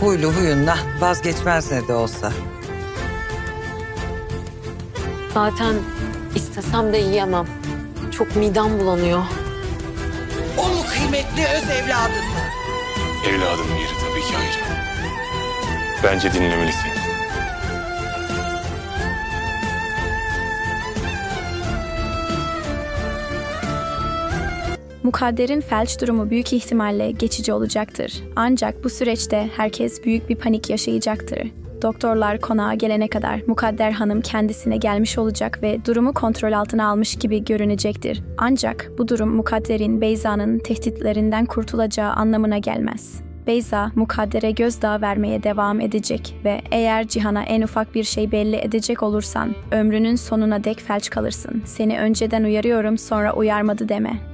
Huylu huyunla vazgeçmez ne de olsa. Zaten istesem de yiyemem. Çok midem bulanıyor. O mu kıymetli öz evladın mı? Evladının yeri tabii ki ayrı. Bence dinlemelisin. Mukadder'in felç durumu büyük ihtimalle geçici olacaktır. Ancak bu süreçte herkes büyük bir panik yaşayacaktır. Doktorlar konağa gelene kadar Mukadder Hanım kendisine gelmiş olacak ve durumu kontrol altına almış gibi görünecektir. Ancak bu durum Mukadder'in Beyza'nın tehditlerinden kurtulacağı anlamına gelmez. Beyza, Mukadder'e gözdağı vermeye devam edecek ve eğer Cihan'a en ufak bir şey belli edecek olursan, ömrünün sonuna dek felç kalırsın. Seni önceden uyarıyorum sonra uyarmadı deme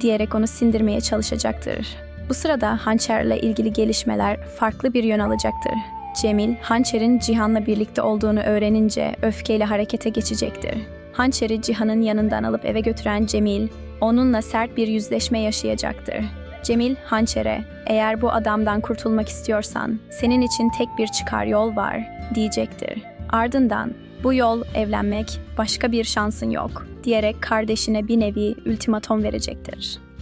diyerek onu sindirmeye çalışacaktır. Bu sırada hançerle ilgili gelişmeler farklı bir yön alacaktır. Cemil, hançerin Cihan'la birlikte olduğunu öğrenince öfkeyle harekete geçecektir. Hançeri Cihan'ın yanından alıp eve götüren Cemil, onunla sert bir yüzleşme yaşayacaktır. Cemil, hançere, eğer bu adamdan kurtulmak istiyorsan, senin için tek bir çıkar yol var, diyecektir. Ardından, bu yol evlenmek, başka bir şansın yok, diyerek kardeşine bir nevi ultimatom verecektir.